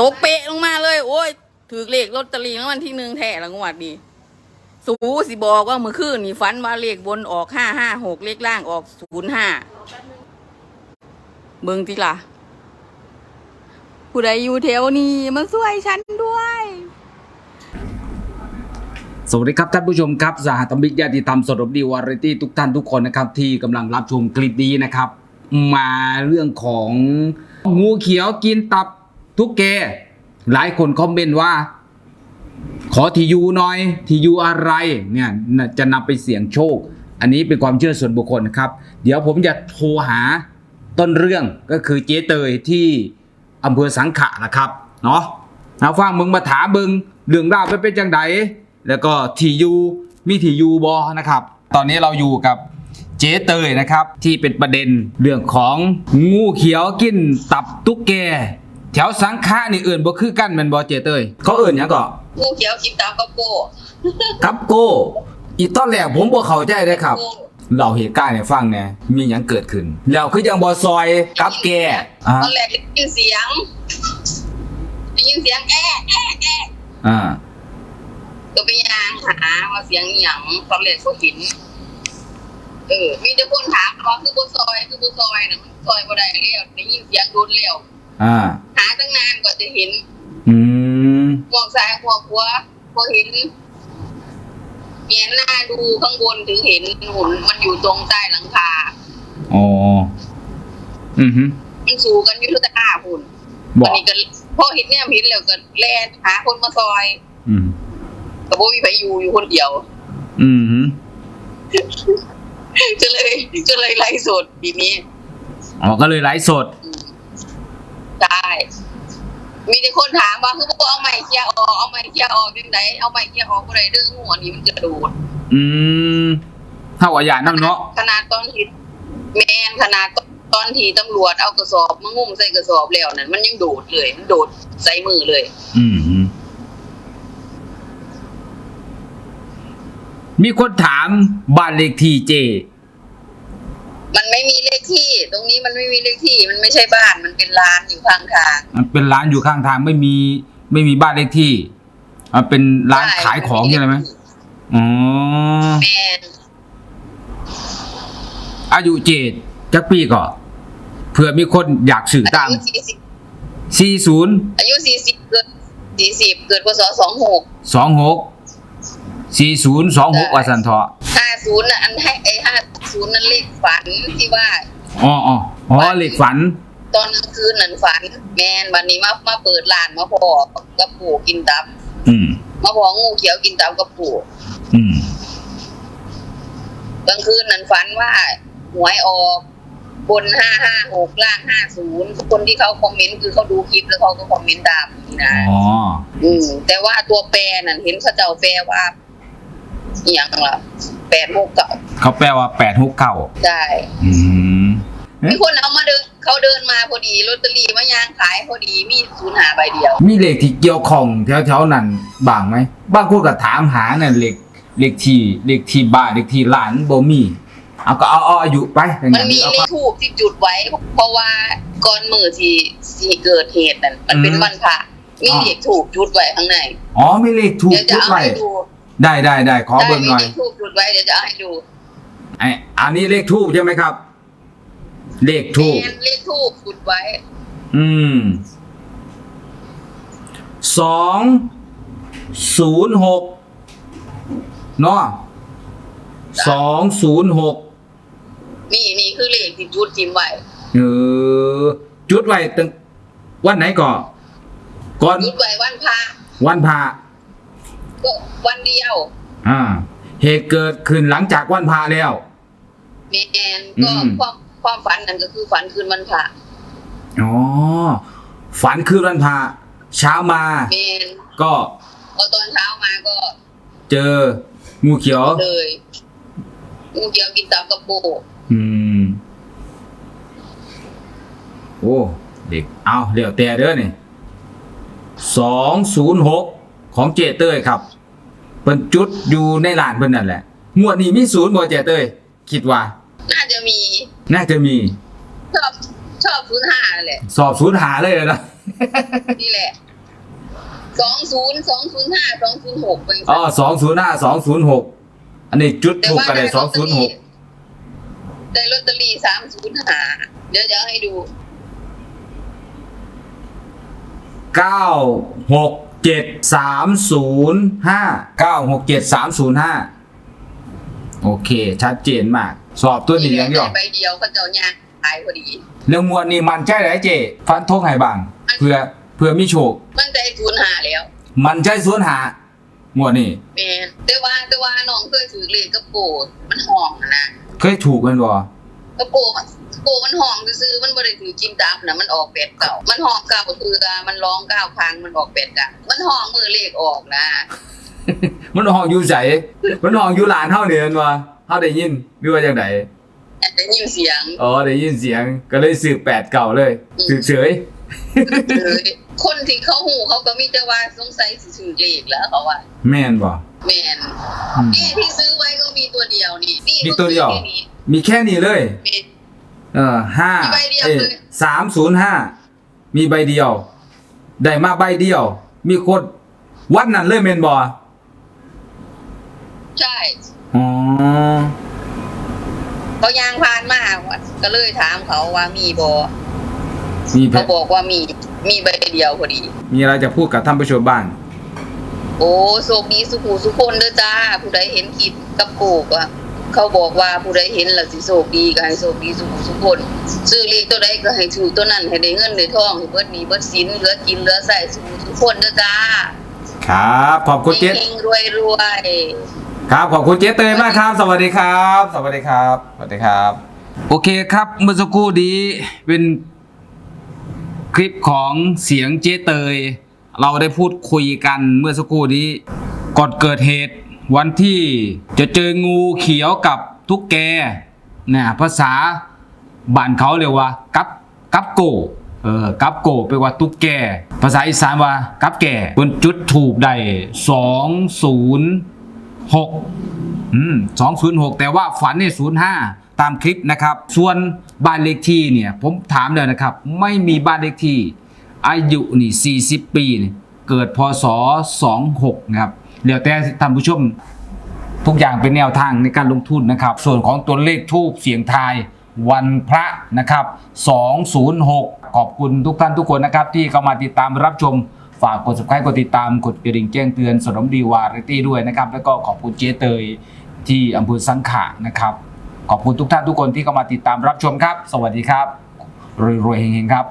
ตกเปะลงมาเลย โอ้ยถือเลขลอตเตอรี่รางวัลที่หนึ่งแท้ละงวดนี้สูสิบอกว่าเมื่อคืนนี่ฝันว่าเลขบนออกห้าห้าหกเลขล่างออกศูนย์ห้าเบิ่งทีล่ะ ผู้ใดอยู่แถวนี้มาช่วยฉันด้วย สวัสดีครับท่านผู้ชมครับสหธรรมิกญาติธรรมสดบดีวาไรตี้ทุกท่านทุกคนนะครับ ที่กำลังรับชมคลิปนี้นะครับ มาเรื่องของงูเขียวกินตับ ทุกแกหลายคนคอมเมนต์ว่า ขอทียูหน่อยทียูอะไรเนี่ยจะนำไปเสี่ยงโชค อันนี้เป็นความเชื่อส่วนบุคคลนะครับ เดี๋ยวผมจะโทรหาต้นเรื่องก็คือเจ๊เตยที่อำเภอสังขะนะครับเนาะเอาฟังมึงมาถามมึงเรื่องราวเป็นเป็นจังไดแล้วก็ทียูมีทียูบอนะครับ ตอนนี้เราอยู่กับเจ๊เตยนะครับ ที่เป็นประเด็นเรื่องของงูเขียวกินตับตุ๊กแก ถวสังขะนี่เอื่นบ่คือกันแมันบ่เจ๊เตยเขาเอื่นหยังก็งูเขียวกินตามกระโปงกับโก้อีตอนแรกผมบ่เข้าใจเลยครับ โก้เราเหตุการณ์ให้ฟังแหน่มีหยังเกิดขึ้น แล้วคือยังบ่ซอยกับแกอ่าตอนแรกได้ยินเสียงได้ยินเสียงแอะแอะแอะอ่าก็ไปยางหาว่าเสียงอหย่างตอนแรกก็เห็นเออ มีแต่คนถามว่าคือบุซอยคือบุซอยน่ะมันซอยบ่ได้แล้วได้ยินเสียงโดนแล้ว อ่า หาตั้งนานกว่าจะเห็นอืมมองซ้ายมองขวาพอเห็นเงียหน้าดูข้างบนถึงเห็นหุ่นมันอยู่ตรงใต้หลังคา อ๋อ อือฮึมันสู้กันอยู่ทุกตาหุ่นบวัอนกนี้ก็พอเห็นเนี่ยเห็นแล้วก็แล่นหาคนมาซอยอืม แต่บ่มีใครอยู่อยู่คนเดียว อืมฮึก็เลยก็เลยไล่สดทีนี้อ๋อก็เลยไลฟ์สดใช่ มีแต่คนถามว่าคือบอกเอาไม้เคลียร์ออกเอาไม้เคลียร์ออกยังไงเอาไม้เคลียร์ออกบ่ได้เด้อหัวนี้มันกระโดดอืมเท่ากับยานั่งเนาะขนาดตอนที่แมนขนาดตอนที่ตำรวจเอากระสอบมางุ่มใส่กระสอบแล้วนั่นมันยังโดดเลย มันโดดใส่มือเลย อืมฮึมีคนถามบ้านเลขที่เจ มันไม่มีเลข ที่ ตรงนี้มันไม่มีเลขที่ มันไม่ใช่บ้าน มันเป็นร้านอยู่ข้างทาง มันเป็นร้านอยู่ข้างทางไม่มีไม่มีบ้านเลขที่มันเป็นร้านขายของใช่ไหมอ๋อแมนอายุเจดจักปีก่อนเผื่อมีคนอยากสื่อตามอายุสี่สิบสี่ศูนย์อายุสี่สิบเกิดสี่สิบเกิดพศสองหกสองหกสี่ศูนย์สองหกว่าสันเถาะห้าศูนย์น่ะอันให้ไอ้ห้าศูนย์นั่นเลขฝันที่ว่า อ๋ออ๋ออ๋อเหล็กฝัน ตอนกลางคืนนั่นฝัน แมนวันนี้มามาเปิดร้านมาพอกับปู่กินตับ อืมมาพองูเขียวกินตับกับปู่อืมกลางคืนนั่นฝันว่าหวยออกบนห้าห้าหกล่างห้าศูนย์คนที่เขาคอมเมนต์คือเขาดูคลิปแล้วเขาก็คอมเมนต์ตามนี่นะอ๋ออืม แต่ว่าตัวแปรนั่นเห็นเขาเจ้าแปลว่าอหย่างละแปดหกเก่าเขาแปลว่าแปดหกเก้าได้อืม มีคนเอามาเดินเขาเดินมาพอดีลอตเตอรี่มายางขายพอดีมีศูนย์หาใบเดียว มีเหล็กที่เกี่ยวข้องแถวๆนั้นบ้างไหมบางคนก็ถามหาเนี่ยเหล็กเหล็กที่เหล็กที่บ้านเหล็กที่ร้านบ่มีเอาก็เอาเอาอายุไปอย่างมันนั้นมีเอาเลไปขทูบที่จุดไว้ เพราะว่าก่อนมือที่ที่เกิดเหตุนั่นมันเป็นอืมวันพระมีเลขทูบจุดไว้ข้างในอ๋อมีเหล็กถูกเดี๋ยวจะจุดเอาไว้ให้ดูได้ได้ได้ขอได้เบิ่งมีหน่อยเลขทูบจุดไว้เดี๋ยวจะเอาให้ดู ไออันนี้เลขทูบใช่ไหมครับ เลขทูบแมนเลขทูบจุดไว้ อืมสองศูนย์หกเนาะสองศูนย์หกนี่นี่คือเลขที่จุดทิมไว้เออจุดไว้ตั้งวันไหนก่อนก่อนจุดไว้วันพระวันพระก็วันเดียว อ่า เหตุเกิดขึ้นหลังจากวันพระแล้วแมนก็อืมความ ความฝันนั่นก็คือฝันคืนวันพระอ๋อฝันคืนวันพระเช้ามาแมนก็พอตอนเช้ามาก็ เจองูเขียวเลยงูเขียวกินตับกระโปงอืม โอ้เด็กเอาเดี๋ยวแต่เด้อนี่สองศูนย์หกของเจเต้ยครับเพิ่นจุดอยู่ในลานเพิ่นนั่นแหละงวดนี้มีศูนย์บ่เจเต้ยคิดว่า น่าจะมีน่าจะมี ชอบชอบศูนย์ห้าแหละสอบศูนย์หาเลยนะ นี่แหละสองศูนย์สองศูนย์ห้าสองศูนย์หกเป็นอ๋อสองศูนย์ห้าสองศูนย์หกอันนี้จุดแต่ถูกว่ากันเลยสองศูนย์หกได้ลอตเตอรี่สามศูนย์ห้าเดี๋ยวจะให้ดูเก้าหกเจ็ดสามศูนย์ห้าเก้าหกเจ็ดสามศูนย์ห้าโอเค ชัดเจนมาก สอบตัวนี้อย่างเดียวใบเดียวเขาเจ้าย่างขายพอดีเรื่องมวลนี่มันใจไหนเจฟันทงให้บ้างเพื่อเพื่อมีโชค มันใจศูนย์ห้าแล้ว มันใจสวนหามวดนี่แม่นแต่ว่าแต่ว่าน้องเคยถือเลขกับโกดมันห้องนะเคยถูกกันบ่กับโกมันโกมันห้องซื้อๆมันบ่ได้ถือกินดับนะมันออกเป็ดเก่า มันห้องเก่าคือมันร้องเก้าครั้งมันออกเป็ดดับมันห้องมือเลขออกนะ มันห้องอยู่ใสมันห้องอยู่หลานเท่าเดือนวะ เท่าได้ยินหรือว่าจังไดได้ยินเสียง อ๋อได้ยินเสียงก็เลยสืบแปดเก่าเลยสืบเฉยเลยคนที่เขาหูเขาก็มีแต่ว่าสงสัยสิถือเลขแล้วเขาว่า แม่นบ่แม่นอืมนี่ที่ซื้อไว้ก็มีตัวเดียวนี่นี่มีตัวเดียวก็คือแค่นี้มีแค่นี้เลยมีเออห้ามีใบเดียวเอ้เลยสามศูนย์ห้ามีใบเดียว ได้มาใบเดียว มีคนวัดนั้นเลยเมนบอ ใช่ อ๋อ เขายางพานมาก็เลยถามเขาว่ามีบอมีแพเขาบอกว่ามีมีใบเดียวพอดี มีอะไรจะพูดกับท่านผู้ชมบ้างโอ้โชคดีสุขูสุคนเด้อจ้า ผู้ใดเห็นคลิปกับโกกอะเขาบอกว่าผู้ใดเห็นแล้วสิโชคดีก็ให้โชคดีสุขูสุคนซื้อเลขตัวใดก็ให้ถือตัวนั้นให้ได้เงินได้ทองให้เบิดหนี้เบิดสินเหลือกินเหลือใส่สุขูสุคนเด้อจ้า ครับ ขอบคุณเจ๊เฮงๆรวยรวย ครับขอบคุณเจ๊เตยมากครับ สวัสดีครับ สวัสดีครับ สวัสดีครับ โอเคครับเมื่อสักครู่นี้เป็นคลิปของเสียงเจ๊เตย เราได้พูดคุยกันเมื่อสักครู่นี้ก่อนเกิดเหตุ วันที่จะเจองูเขียวกับทุกแกเนี่ยภาษาบ้านเขาเรียกว่ากับกับโกเออกับโกแปว่าตุ๊กแก ภาษาอีสานว่ากับแก่บนจุดถูกได้สองศูนย์ หกอืมสองศูนย์หกแต่ว่าฝันเนี่ยศูนย์ห้าตามคลิปนะครับ ส่วนบ้านเลขที่เนี่ย ผมถามเลยนะครับ ไม่มีบ้านเลขที่ อายุนี่ 40 ปีนี่เกิดพศ 26นะครับเดี๋ยวแต่ท่านผู้ชมทุกอย่างเป็นแนวทางในการลงทุนนะครับ ส่วนของตัวเลขทูบเสียงทายวันพระนะครับ 206 ขอบคุณทุกท่านทุกคนนะครับ ที่เข้ามาติดตามรับชม ฝากกด subscribe กดติดตามกดกระดิ่งแจ้งเตือนสนมดีวาริตี้ด้วยนะครับ แล้วก็ขอบคุณเจ๊เตยที่อำเภอสังขะนะครับ ขอบคุณทุกท่านทุกคนที่เข้ามาติดตามรับชมครับ สวัสดีครับรวยๆเฮงๆครับ